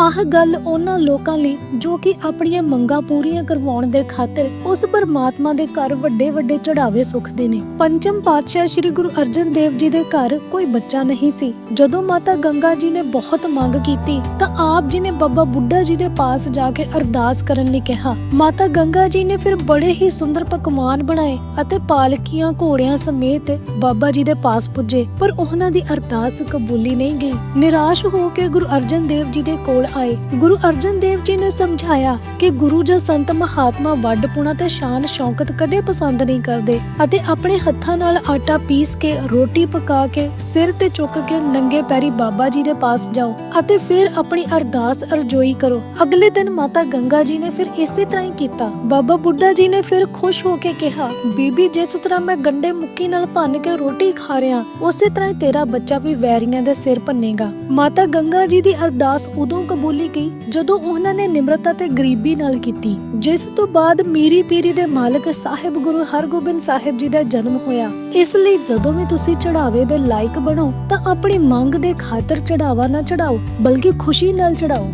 ਆਹ ਗੱਲ ਉਹਨਾਂ ਲੋਕਾਂ ਲਈ ਜੋ ਕਿ ਆਪਣੀਆਂ ਮੰਗਾਂ ਪੂਰੀਆਂ ਕਰਵਾਉਣ ਦੇ ਖਾਤਰ ਉਸ ਪਰਮਾਤਮਾ ਦੇ ਘਰ ਵੱਡੇ ਵੱਡੇ ਚੜਾਵੇ ਸੁਖਦੇ ਨੇ। ਪੰਚਮ ਪਾਤਸ਼ਾਹ ਸ੍ਰੀ ਗੁਰੂ ਅਰਜਨ ਦੇਵ ਜੀ ਦੇ ਘਰ ਕੋਈ ਬੱਚਾ ਨਹੀਂ ਸੀ। ਜਦੋਂ ਮਾਤਾ ਗੰਗਾ ਜੀ ਨੇ ਬਹੁਤ ਮੰਗ ਕੀਤੀ, ਤਾਂ ਆਪ ਜੀ ਨੇ ਬਾਬਾ ਬੁੱਢਾ ਜੀ ਦੇ ਪਾਸ ਜਾ ਕੇ ਅਰਦਾਸ ਕਰਨ ਲਈ ਕਿਹਾ। ਮਾਤਾ ਗੰਗਾ ਜੀ ਨੇ ਫਿਰ ਬੜੇ ਹੀ ਸੁੰਦਰ ਪਕਵਾਨ ਬਣਾਏ ਅਤੇ ਪਾਲਕੀਆਂ ਘੋੜਿਆਂ ਸਮੇਤ ਬਾਬਾ ਜੀ ਦੇ ਪਾਸ ਪੁੱਜੇ, ਪਰ ਉਹਨਾਂ ਦੀ ਅਰਦਾਸ ਕਬੂਲੀ ਨਹੀਂ ਗਈ। ਨਿਰਾਸ਼ ਹੋ ਕੇ ਗੁਰੂ ਅਰਜਨ ਦੇਵ ਜੀ ਦੇ ਕੋਲ ਆਏ। ਗੁਰੂ ਅਰਜਨ ਦੇਵ ਜੀ ਨੇ ਸਮਝਾਇਆ ਕਿ ਗੁਰੂ ਜਾਂ ਸੰਤ ਮਹਾਤਮਾ ਵੱਡ ਪੁਣਾ ਤੇ ਸ਼ਾਨ ਸ਼ੌਕਤ ਕਦੇ ਪਸੰਦ ਨਹੀਂ ਕਰਦੇ ਅਤੇ ਆਪਣੇ ਹੱਥਾਂ ਨਾਲ ਆਟਾ ਪੀਸ ਕੇ, ਰੋਟੀ ਪਕਾ ਕੇ, ਸਿਰ ਤੇ ਚੁੱਕ ਕੇ ਨੰਗੇ ਪੈਰੀ ਬਾਬਾ ਜੀ ਦੇ ਪਾਸ ਜਾਓ ਅਤੇ ਫਿਰ ਆਪਣੀ ਅਰਦਾਸ ਅਰਜ਼ੋਈ ਕਰੋ। ਅਗਲੇ ਦਿਨ ਮਾਤਾ ਗੰਗਾ ਜੀ ਨੇ ਫਿਰ ਇਸੇ ਤਰ੍ਹਾਂ ਹੀ ਕੀਤਾ। ਬਾਬਾ ਬੁੱਢਾ ਜੀ ਨੇ ਫਿਰ ਖੁਸ਼ ਹੋ ਕੇ ਕਿਹਾ, ਬੀਬੀ, ਜਿਸ ਤਰ੍ਹਾਂ ਮੈਂ ਗੰਡੇ ਮੁੱਕੀ ਨਾਲ ਭੰਨ ਕੇ ਰੋਟੀ ਖਾ ਰਿਆਂ ਉਸੇ ਤਰ੍ਹਾਂ ਹੀ ਤੇਰਾ ਬੱਚਾ ਵੀ ਵੈਰੀਆਂ ਦੇ ਸਿਰ ਭੰਨੇਗਾ। ਮਾਤਾ ਗੰਗਾ ਜੀ ਦੀ ਅਰਦਾਸ ਉਦੋਂ ਕਬੂਲੀ ਗਈ ਜਦੋਂ ਉਹਨਾਂ ਨੇ ਨਿਮਰਤਾ ਤੇ ਗਰੀਬੀ ਨਾਲ ਕੀਤੀ, ਜਿਸ ਤੋਂ ਬਾਅਦ ਮੀਰੀ ਪੀਰੀ ਦੇ ਮਾਲਕ ਸਾਹਿਬ ਗੁਰੂ ਹਰਗੋਬਿੰਦ ਸਾਹਿਬ ਜੀ ਦਾ ਜਨਮ ਹੋਇਆ। ਇਸ ਲਈ ਜਦੋਂ ਵੀ ਤੁਸੀਂ ਚੜਾਵੇ ਦੇ ਲਾਇਕ ਬਣੋ, ਤਾਂ ਆਪਣੀ ਮੰਗ ਦੇ ਖਾਤਰ ਚੜਾਵਾ ਨਾ ਚੜਾਓ ਬਲਕਿ ਖੁਸ਼ੀ ਨਾਲ ਚੜਾਓ